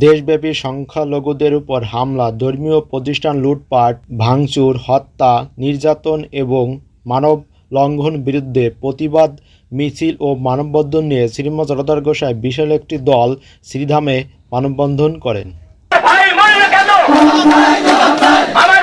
দেশব্যাপী সংখ্যালঘুদের উপর হামলা, ধর্মীয় প্রতিষ্ঠান লুটপাট, ভাঙচুর, হত্যা, নির্যাতন এবং মানব লঙ্ঘন বিরুদ্ধে প্রতিবাদ, মিছিল ও মানববন্ধন নিয়ে শ্রীমৎ জগতার গোসাই বিশাল একটি দল শ্রীধামে মানববন্ধন করেন। আমার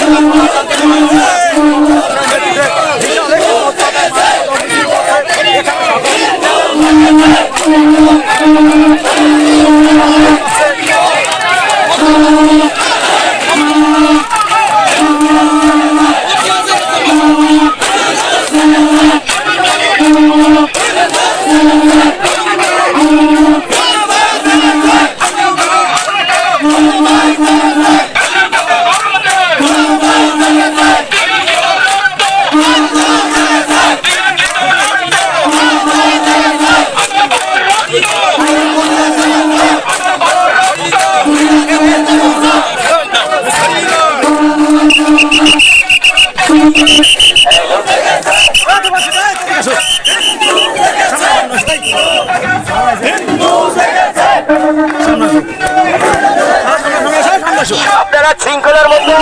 আপনারা শৃঙ্খলার মধ্যে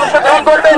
অংশগ্রহণ করবেন।